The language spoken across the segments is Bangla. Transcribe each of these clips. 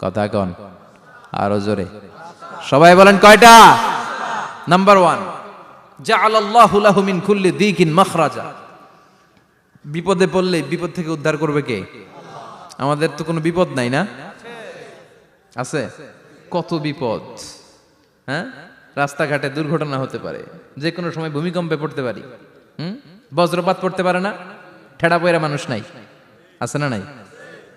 কথা কন। আরও জোরে। সবাই বলেন কয়টা? নাম্বার ওয়ান জাআলাল্লাহু লাহু মিন কুল্লি দিকিন মাখরাজা। বিপদে পড়লে বিপদ থেকে উদ্ধার করবে কে? আমাদের তো কোনো বিপদ নাই না? আছে? কত বিপদ? হ্যাঁ? রাস্তাঘাটে দুর্ঘটনা হতে পারে। যে কোনো সময় ভূমিকম্পে পড়তে পারি। হুম? বজ্রপাত পড়তে পারে না? ঠেড়া পয়রা মানুষ নাই। আছে না নাই?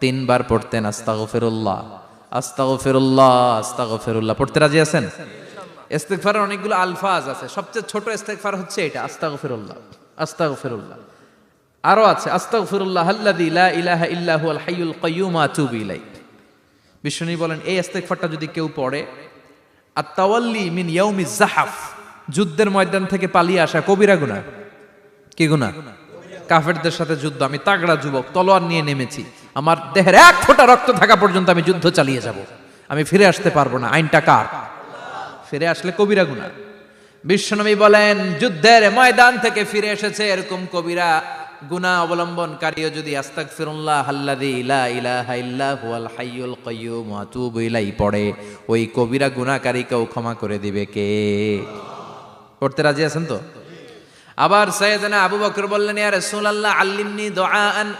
তিনবার পড়তেন আস্তাগফিরুল্লাহ। আস্তাগফিরুল্লাহ আস্তাগফিরুল্লাহ। পড়তে রাজি আছেন? ইস্তেগফারের অনেকগুলো আলফাজ আছে। সবচেয়ে ছোট ইস্তেগফার হচ্ছে এটা, আস্তাগফিরুল্লাহ আস্তাগফিরুল্লাহ। আরও আছে, আস্তাগফিরুল্লাহ আল্লাযী লা ইলাহা ইল্লা হুয়াল হাইয়ুল কাইয়্যুম আতুবু ইলাইহি বিষ্ণু বলেন, এই ইস্তেগফারটা যদি কেউ পড়ে, আত-তাওয়াল্লি মিন ইয়াউমিজ জাহাফ যুদ্ধের ময়দান থেকে পালিয়ে আসা কবিরা গুনাহ। কি গুনাহ? কাফেরদের সাথে যুদ্ধ। আমি তাগড়া যুবক, তলোয়ার নিয়ে নেমেছি। আমার দেহের এক ফোঁটা রক্ত থাকা পর্যন্ত আমি যুদ্ধ চালিয়ে যাব। আমি ফিরে আসতে পারব না। আইনটা কার? ফিরে আসলে কবিরা গুনাহ বিশ্বনবী বলেন, যুদ্ধের ময়দান থেকে ফিরে এসেছে এরকম কবিরা। গুনাহ অবলম্বনকারীও যদি আস্তাগফিরুল্লাহ আল্লাযী লা ইলাহা ইল্লা হুয়াল হাইয়ুল কাইয়্যুম ওয়া আতুবু ইলাইহি পড়ে, ওই কবিরা গুনাহকারীকেও ক্ষমা করে দিবে কে? পড়তে রাজি আছেন তো? আবার সৈয়দনা আবু বকর বললেন, ইয়া রাসূলুল্লাহ, আল্লিমনি দুআআন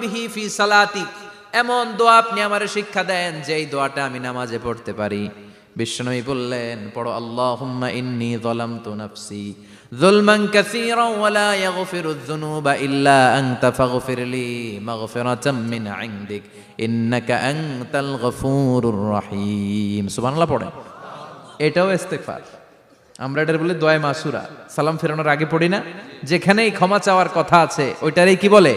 বিহি ফি সালাতি। এমন দোয়া আপনি আমার শিক্ষা দেন যে এই দোয়াটা আমি নামাজে পড়তে পারি। বিশ্বনবী বললেন, পড়ো, আল্লাহুম্মা ইন্নী যালামতু নাফসি যুলমান কাসীরা ওয়া লা ইয়াগফিরুয যুনুবা ইল্লা আনতা ফাগফির লি মাগফিরাতাম মিন ইনদিক। ইন্নাকা আনতাল গফুরুর রহিম। সুবহানাল্লাহ, পড়েন। এটাও ইস্তেগফার। আমরা এটার বলে দোয়া মাসুরা। সালাম ফেরানোর আগে পড়ি না। যেখানেই ক্ষমা চাওয়ার কথা আছে, ওইটারই কি বলে?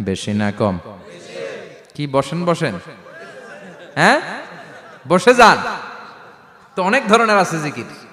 বেশি না কম? কি বসেন বসেন। হ্যাঁ? বসে যান। তো অনেক ধরনের আছে জিকির।